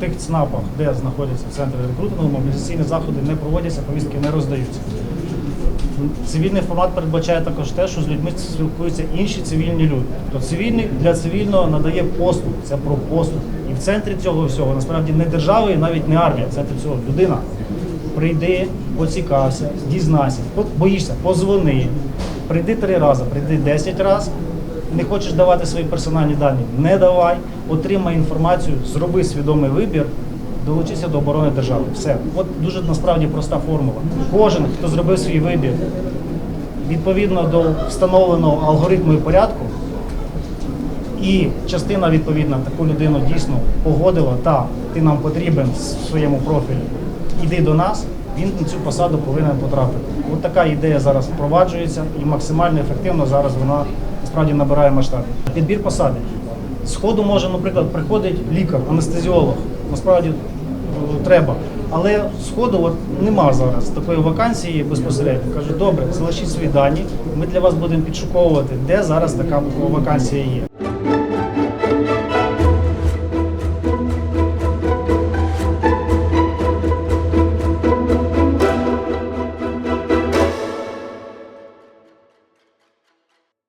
тих ЦНАПах, де знаходяться центри рекрутингу, мобілізаційні заходи не проводяться, повістки не роздаються. Цивільний формат передбачає також те, що з людьми спілкуються інші цивільні люди. Тобто цивільний для цивільного надає послуг, це про послуг. І в центрі цього всього насправді не держава і навіть не армія, в центрі цього людина. Прийди, поцікався, дізнайся, боїшся, позвони, прийди три рази, прийди десять разів. Не хочеш давати свої персональні дані, не давай, отримай інформацію, зроби свідомий вибір, долучися до оборони держави. Все. От дуже насправді проста формула. Кожен, хто зробив свій вибір відповідно до встановленого алгоритму і порядку, і частина відповідно таку людину дійсно погодила, та ти нам потрібен в своєму профілі, іди до нас, він на цю посаду повинен потрапити. От така ідея зараз впроваджується і максимально ефективно зараз вона справді набирає масштабів. Підбір посади. Сходу може, наприклад, приходить лікар, анестезіолог. Насправді е, треба. Але сходу от нема зараз такої вакансії безпосередньо. Кажуть, добре, залишіть свої дані. Ми для вас будемо підшуковувати, де зараз така вакансія є.